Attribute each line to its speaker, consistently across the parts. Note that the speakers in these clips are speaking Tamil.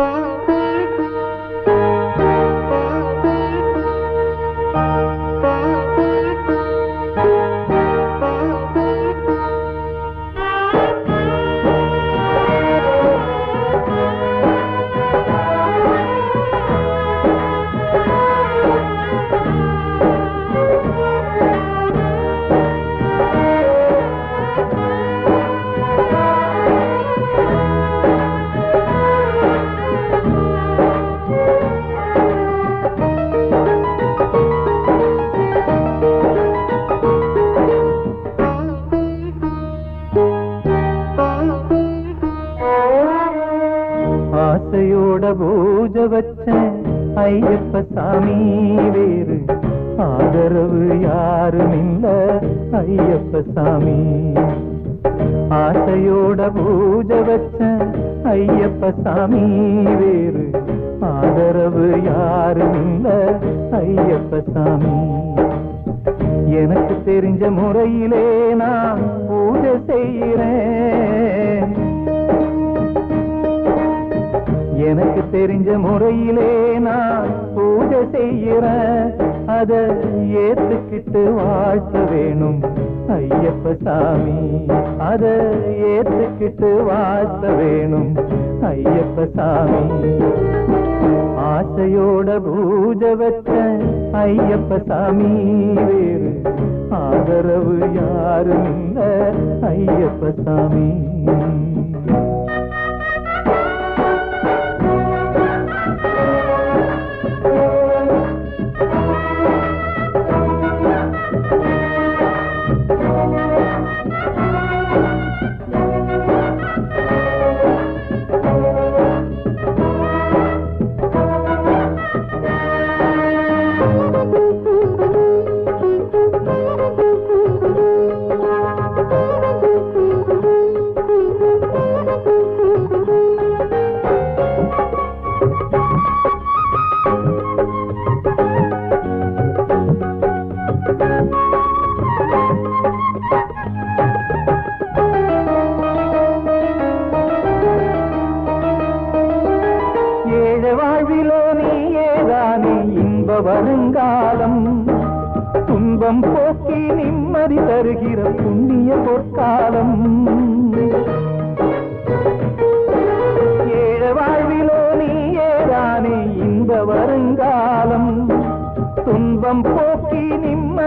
Speaker 1: ஆசையோட பூஜ வச்ச ஐயப்ப சாமி வேறு. ஆதரவு யாரும் இல்ல ஐயப்ப சாமி. ஆசையோட பூஜ வச்ச ஐயப்ப சாமி வேறு. ஆதரவு யாரும் இல்ல ஐயப்ப சாமி. எனக்கு தெரிஞ்ச முறையிலே நான் பூஜை செய்கிறேன். எனக்கு தெரிஞ்ச முறையிலே நான் பூஜை செய்கிறேன் அதை ஏத்துக்கிட்டு வாழ்த்த வேணும். ஐயப்ப சாமி அதை ஏத்துக்கிட்டு வாழ்த்த வேணும். ஐயப்ப சாமி ஆசையோட பூஜை வச்ச ஐயப்ப சாமி வேறு. ஆதரவு யாரும் ஐயப்ப சாமி.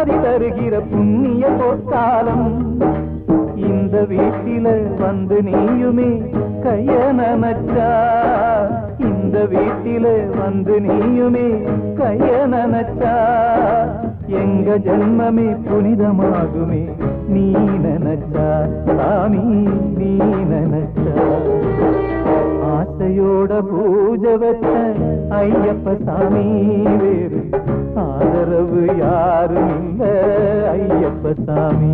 Speaker 1: வாரி தருகிற புண்ணிய பொற்காலம் இந்த வீட்டில வந்து நீயுமே கைய நனச்சா இந்த வீட்டில வந்து நீயுமே கைய நனச்சா எங்க ஜென்மமே புனிதமாகுமே நீ நனச்சா. சாமி நீ நனச்சா. ஆசையோட பூஜை வச்ச ஐயப்ப சாமி வேறு. ஆதரவு யாரும் இல்ல ஐயப்ப சாமி.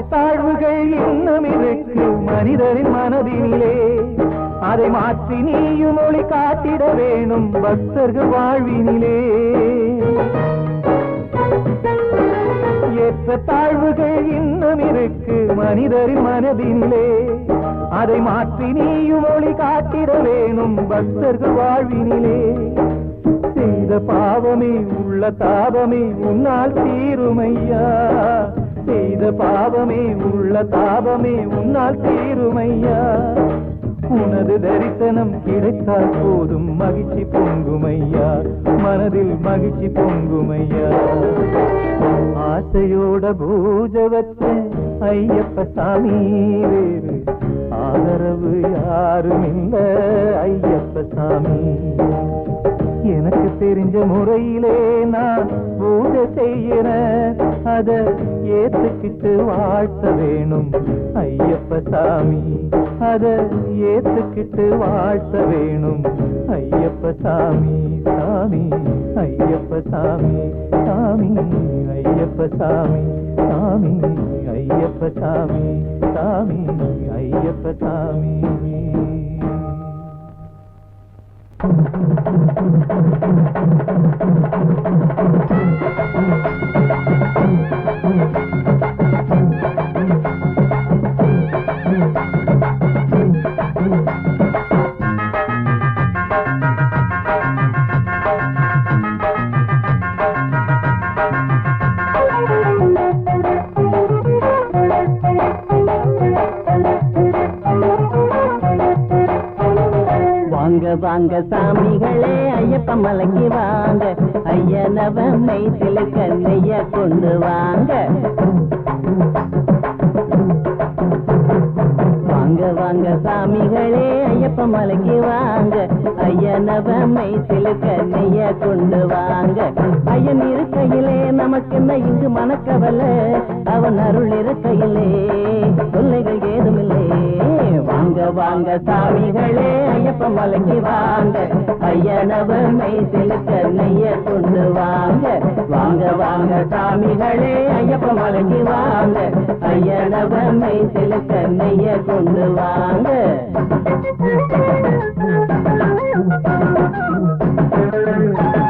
Speaker 1: ஏற்ற தாழ்வுகள் இன்னும் இருக்கு. மனிதரின் மனதினிலே அதை மாற்றி நீயும் ஒளி காட்டிட வேணும் பக்தர்கள் வாழ்வினிலே. ஏற்ற தாழ்வுகள் இன்னும் இருக்கு. மனிதரின் மனதினிலே அதை மாற்றி நீயும் ஒளி காட்டிட வேணும் பக்தர்கள் வாழ்வினிலே. செய்த பாவமே உள்ள தாபமே உன்னால் தீருமையா? செய்த பாவமே உள்ள தாபமே உன்னால் தீருமையா? உனது தரிசனம் கிடைத்தால் போதும் மகிழ்ச்சி பொங்குமையா? மனதில் மகிழ்ச்சி பொங்குமையா? ஆசையோட பூஜ வச்ச ஐயப்ப சாமி வேறு. ஆதரவு யாரும் இல்லை ஐயப்ப சாமி. எனக்கு தெரிஞ்ச முறையிலே நான் பூஜை செய்கிறேன் அத ஏத்துக்கிட்டு வாழ்த்த வேணும். ஐயப்ப சாமி அத ஏத்துக்கிட்டு வாழ்த்த வேணும். ஐயப்ப சாமி சாமி ஐயப்ப சாமி சாமி ஐயப்ப சாமி சாமி ஐயப்ப சாமி சாமி ஐயப்ப சாமி.
Speaker 2: வாங்க ஐயப்ப மலைக்கு வாங்க. ஐயனவ மைத்தில கண்ணைய கொண்டு வாங்க. வாங்க வாங்க சாமிகளே ஐயப்ப மலைக்கு வாங்க. ஐயனவ மைத்தில ஐயன் நமக்கு என்ன இங்கு மனக்கவல அவன் அருள் இருக்கையிலே தொல்லைகள் ஏதுமில்லை. வாங்க வாங்க சாமிகளே ஐயப்ப மலைக்கு வாங்க. ஐயனவ செலுத்த நெய்ய கொண்டு வாங்க. வாங்க வாங்க சாமிகளே ஐயப்ப மலைக்கு வாங்க. ஐயனவ செலுத்த நெய்ய கொண்டு வாங்க. அச்சன்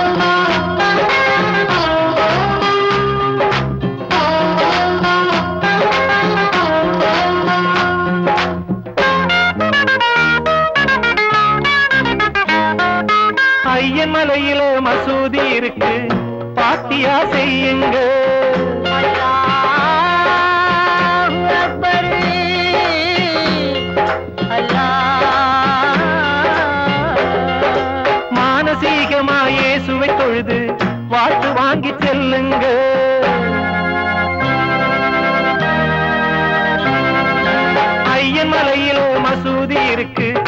Speaker 1: சொல்லுங்க. ஐயன் மலையில மசூதி இருக்கு.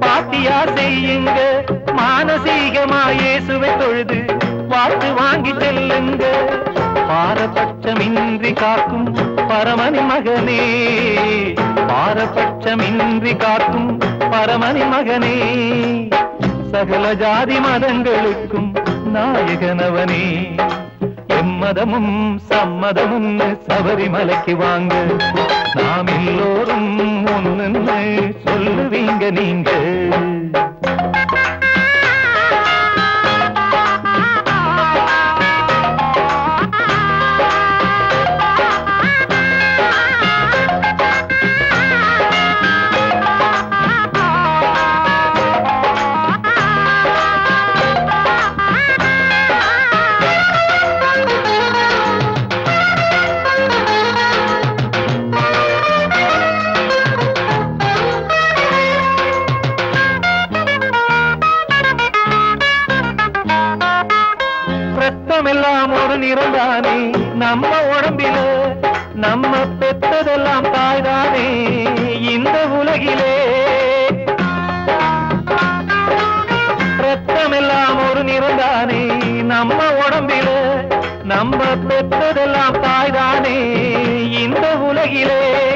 Speaker 1: பாத்தியா செய்யுங்க. மானசீகமா இயேசுவை தொழுது. வாழ்த்து வாங்கி செல்லுங்க. பாரபட்சமின்றி காக்கும் பரமணி மகனே. பாரபட்சமின்றி காக்கும் பரமணி மகனே. சகல ஜாதி மதங்களுக்கும் நாயகனவனே. சம்மதமும் சம்மதமும் சபரிமலைக்கு வாங்க. நாம் எல்லோரும் ஒண்ணுன்னு சொல்லுவீங்க நீங்கள் ரத்தமெல்லாம் நம்ம உடம்பில நம்ம பெற்றதெல்லாம் தாய்தானே இந்த உலகிலே. ரத்தமெல்லாம் ஒரு நிறந்தானே நம்ம உடம்பில நம்ம பெற்றதெல்லாம் தாய்தானே இந்த உலகிலே.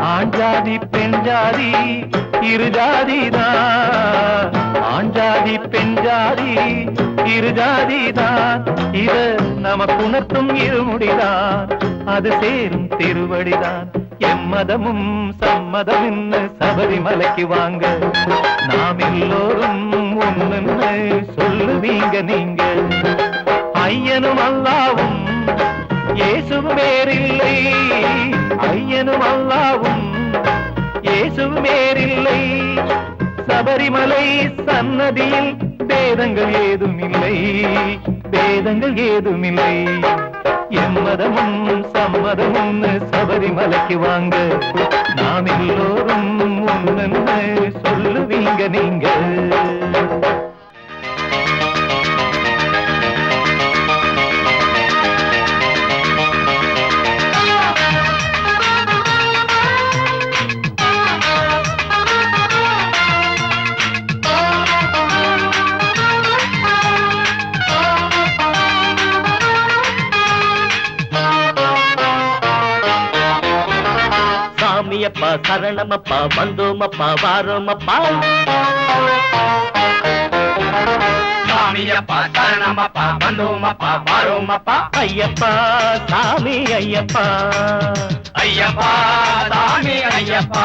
Speaker 1: ஆண் ஜாதி பெண் ஜாதி இரு ஜாதிதான் ஆண் ஜாதி பெண் ஜாதி இரு ஜாதிதான் இத நமக்கு உணர்த்தும் இருமுடிதான் அது சேரும் திருவடிதான் எம்மதமும் சம்மதம் சபரிமலைக்கு வாங்க. நாம் எல்லோரும் ஒண்ணுன்னு சொல்லுவீங்க நீங்க. ஐயனும் அல்லாவும் இயேசுவும் வேறில்லை. ஐயனும் அல்லாவும் இயேசுவும் வேறில்லை. சபரிமலை சன்னதியில் பேதங்கள் ஏதுமில்லை பேதங்கள் ஏதுமில்லை. எம்மதமும் சம்மதமும் சபரிமலைக்கு வாங்க. நாம் எல்லோரும் சொல்லுவீங்க நீங்க?
Speaker 2: சரணமப்பா வந்தோமப்பா வாரோமப்பா.
Speaker 3: சாமியப்பா சரணமப்பா வந்தோமப்பா வாரோமப்பா.
Speaker 2: ஐயப்பா சாமி ஐயப்பா.
Speaker 3: ஐயப்பா சாமி ஐயப்பா.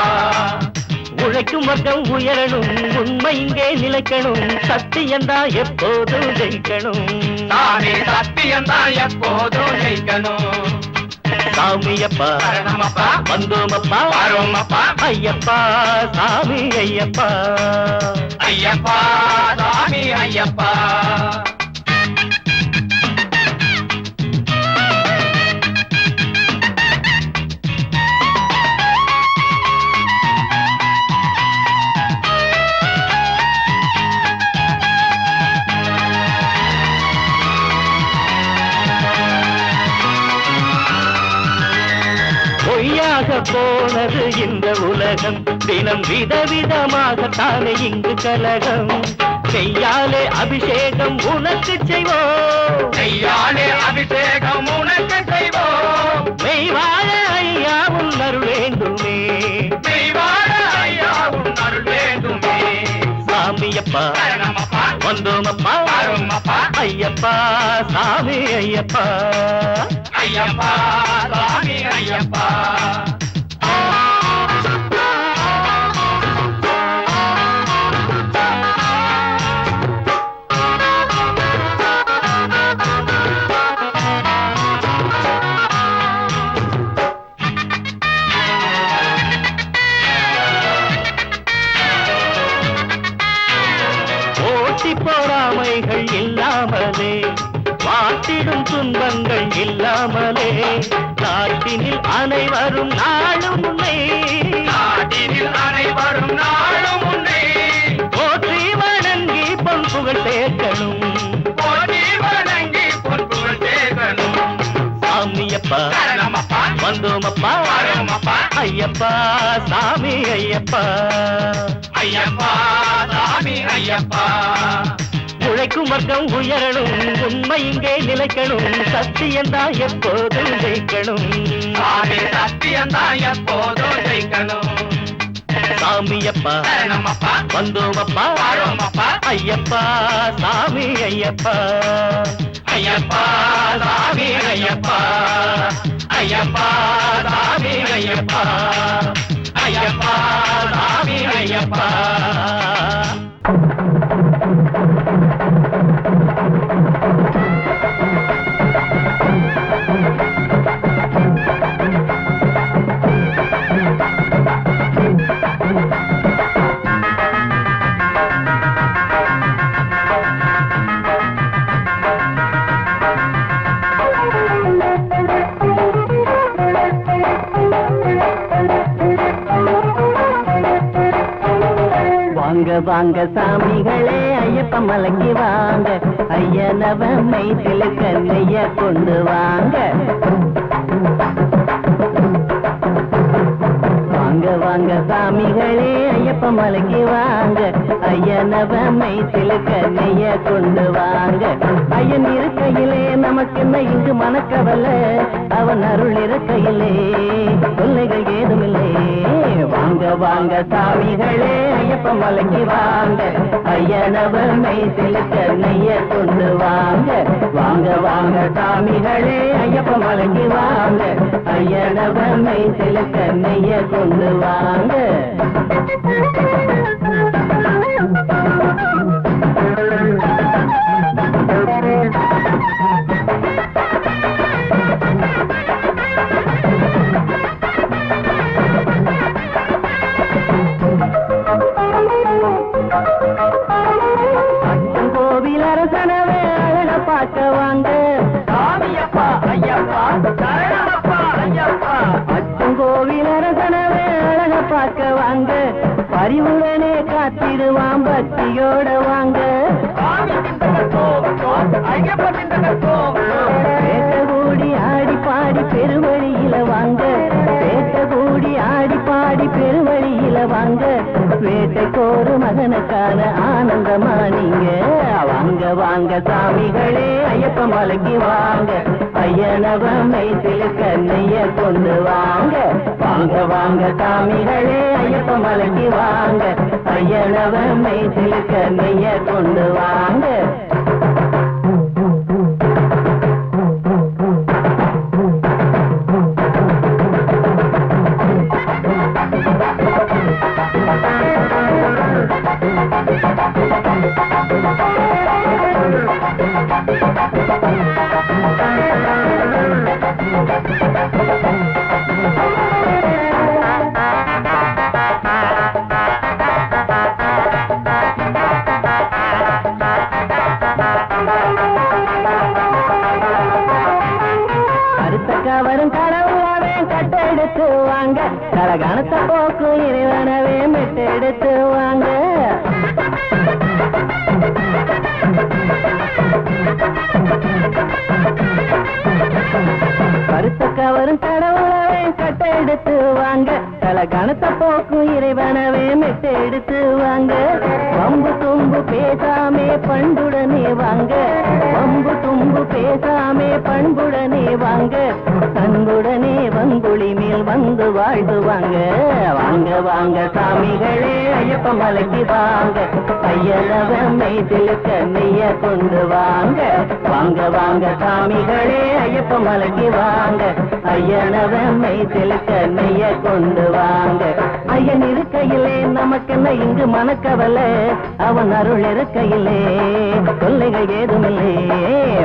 Speaker 2: உழைக்கும் வர்க்கம் உயரணும் உண்மை இங்கே நிலைக்கணும். சத்தியந்தான் எப்போதும் ஜெயிக்கணும்.
Speaker 3: சாமி சத்தியம்தான் எப்போதும் ஜெயிக்கணும்.
Speaker 2: சாமியப்பா. வந்தோமப்பா.
Speaker 3: வாரோமப்பா
Speaker 2: ஐயப்பா சாமி ஐயப்பா.
Speaker 3: ஐயப்பா சாமி ஐயப்பா.
Speaker 2: போனது இந்த உலகம். தினம் விதவிதமாகத்தானே இங்கு கலகம். செய்யாலே அபிஷேகம் உனக்கு செய்வோம்.
Speaker 3: கையாலே அபிஷேகம் உனக்கு செய்வோம்.
Speaker 2: மெய்வாழ ஐயா உன் அருள் வேண்டுமே.
Speaker 3: மெய்வாழ ஐயா உன் அருள் வேண்டுமே.
Speaker 2: சாமியப்பா வந்தோமப்பா. ஐயப்பா சாமி ஐயப்பா.
Speaker 3: ஐயப்பா சாமி ஐயப்பா.
Speaker 2: வந்தோமப்பா ஐயப்பா சாமி ஐயப்பா.
Speaker 3: ஐயப்பா சாமி ஐயப்பா.
Speaker 2: உழைக்கும் வர்க்கம் உயரணும் உண்மை இங்கே நிலைக்கணும் சத்தியந்தான் எப்போதும் ஜெயிக்கணும்.
Speaker 3: சாமி சத்தியம்தான் எப்போதும் ஜெயிக்கணும்.
Speaker 2: சாமியப்பா வந்தோமப்பா. ஐயப்பா சாமி ஐயப்பா.
Speaker 3: ஐயப்பா சாமி ஐயப்பா. ஐயப்பா சாமி ஐயப்பா. ஐயப்பா சாமி ஐயப்பா.
Speaker 2: வாங்க சாமிகளே ஐயப்ப மலைக்கு வாங்க. ஐயனவ மைத்தில கண்ணைய கொண்டு வாங்க. வாங்க வாங்க சாமிகளே ஐயப்ப மலைக்கு வாங்க. ஐயனவ மைத்தில கண்ணைய கொண்டு வாங்க. ஐயன் இருக்கையிலே நமக்கு என்ன இங்கு மனக்கவலை? அவன் அருள் இருக்கையிலே தொல்லைகள் ஏதுமில்லை. வாங்க சாமிகளே ஐயப்ப மலைக்கு வாங்க. ஐயனவ மைத்தில கண்ணைய கொண்டு வாங்க. வாங்க வாங்க சாமிகளே ஐயப்ப மலைக்கு வாங்க. ஐயனவ மைத்தில கண்ணைய கொண்டு வாங்க. பார்க்க வாங்க
Speaker 3: சாமியப்பா ஐயப்பா சரணமப்பா ஐயப்பா.
Speaker 2: அச்சன் கோவில் அரசனவே அழக பார்க்க வாங்க. பரிவுடனே காத்திடுவான் பக்தியோட வாங்க கூடி ஆடி பாடி பெருவழியில வாங்க. ஆடி பாடி பெருவழியில வாங்க. வேட்டைக்கோரு மகனுக்கான ஆனந்தமா நீங்க வாங்க வாங்க சாமிகளே ஐயப்ப மலைக்கு வாங்க. ஐயனவமை சில கண்ணைய கொண்டு வாங்க. வாங்க வாங்க சாமிகளே ஐயப்ப மலைக்கு வாங்க. ஐயனவமை சில கண்ணைய கொண்டு வாங்க. கட்டெடுத்து வாங்க தலகானத்த போக்கு இறைவனவே மெட்டெடுத்து வாங்க Thank you. கருத்தக்கா கவரும் கடவுளவே கட்டெடுத்து வாங்க. கலகணத்த போக்கும் இறைவனவே மெட்டெடுத்து வாங்க. வம்பு தும்பு பேசாமே பண்புடனே வாங்க. வம்பு தும்பு பேசாமே பண்புடனே வாங்க. அன்புடனே வங்குழி மேல் வந்து வாழ்த்துவாங்க வாங்க. வாங்க சாமிகளே ஐயப்ப மலைக்கு வாங்க. ஐயனவ மெய்திலுக்க நெய்ய கொண்டு வாங்க. வாங்க வாங்க சாமிகளே ஐயப்ப மலைக்கு வாங்க. ஐயனவ மெய்திலுக்க நெய்ய கொண்டு வாங்க. ஐயன் இருக்கையிலே நமக்கென்ன இங்கு மனக்கவலை? அவன் அருள் இருக்கையிலே. தொல்லைகள் ஏதுமில்லை.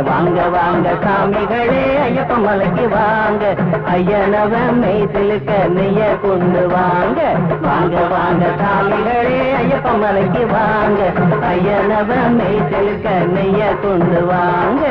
Speaker 2: வாங்க வாங்க சாமிகளே ஐயப்ப மலைக்கு வாங்க. ஐயனவ மெய்திலுக்க நெய்ய கொண்டு வாங்க. வாங்க வாங்க சாமிகளே ஐயப்ப மலைக்கு வாங்க. ஐயனவ மெய்திலுக்க நெய்ய கொண்டு வாங்க.